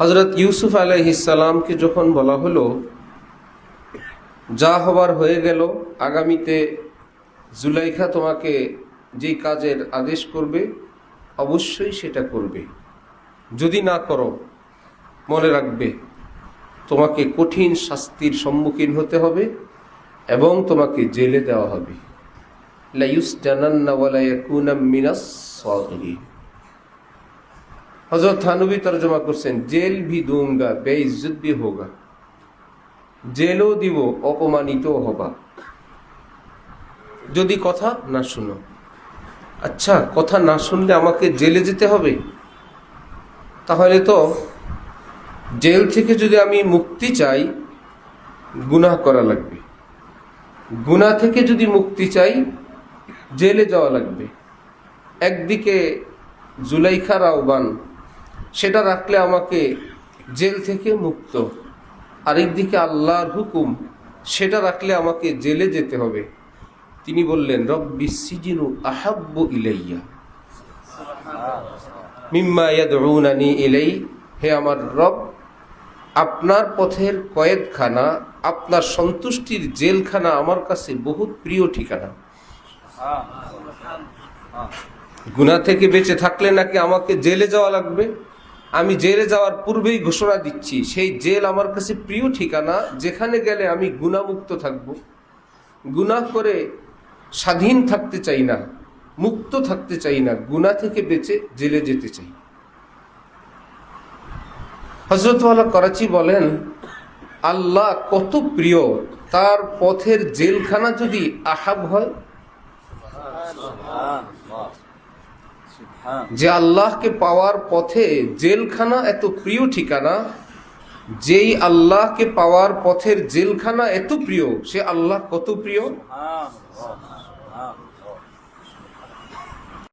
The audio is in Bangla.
হজরত ইউসুফ আলাইহিসালামকে যখন বলা হলো, যা হবার হয়ে গেল, আগামীতে জুলাইখা তোমাকে যেই কাজের আদেশ করবে, অবশ্যই সেটা করবে। যদি না করো, মনে রাখবে, তোমাকে কঠিন শাস্তির সম্মুখীন হতে হবে এবং তোমাকে জেলে দেওয়া হবে। লাইউস জানান্না ওয়ালা ইয়াকুনা মিনাস হজরত থানবী তর্জমা করছেন, জেল ভি দুঙ্গা বেইজ্জত ভি হোগা। জেলও দিব অপমানিত হবা। যদি কথা না শুনো আচ্ছা কথা না শুনলে আমাকে জেলে যেতে হবে? তাহলে তো জেল থেকে যদি আমি মুক্তি চাই, গুনাহ করা লাগবে। গুনাহ থেকে যদি মুক্তি চাই, জেলে যাওয়া লাগবে। একদিকে জুলাইখা রাওবান সেটা রাখলে আমাকে জেল থেকে মুক্ত। আরেকদিকে আল্লাহর হুকুম, সেটা রাখলে আমাকে জেলে যেতে হবে। তিনি বললেন, রব্বি সিজিনু আহাব্বু ইলাইয়া। মিম্মা ইয়াদউনানি ইলাই। হে আমার রব, আপনার পথের কয়েদখানা, আপনার সন্তুষ্টির জেলখানা আমার কাছে বহুত প্রিয় ঠিকানা। গুনা থেকে বেঁচে থাকলে নাকি আমাকে জেলে যাওয়া লাগবে? আমি জেলে যাওয়ার পূর্বেই ঘোষণা দিচ্ছি, সেই জেল আমার কাছে প্রিয় ঠিকানা, যেখানে গেলে আমি গুণামুক্ত থাকব। গুনাহ করে স্বাধীন থাকতে চাই না, মুক্ত থাকতে চাই না গুনাহ থেকে বেঁচে জেলে যেতে চাই। হজরতওয়ালা করাচি বলেন, আল্লাহ কত প্রিয়, তার পথের জেলখানা যদি আহাব হয়? যে আল্লাহকে পাওয়ার পথে জেলখানা এত প্রিয় ঠিকানা যেই আল্লাহকে পাওয়ার পথের জেলখানা এত প্রিয় সে আল্লাহ কত প্রিয়?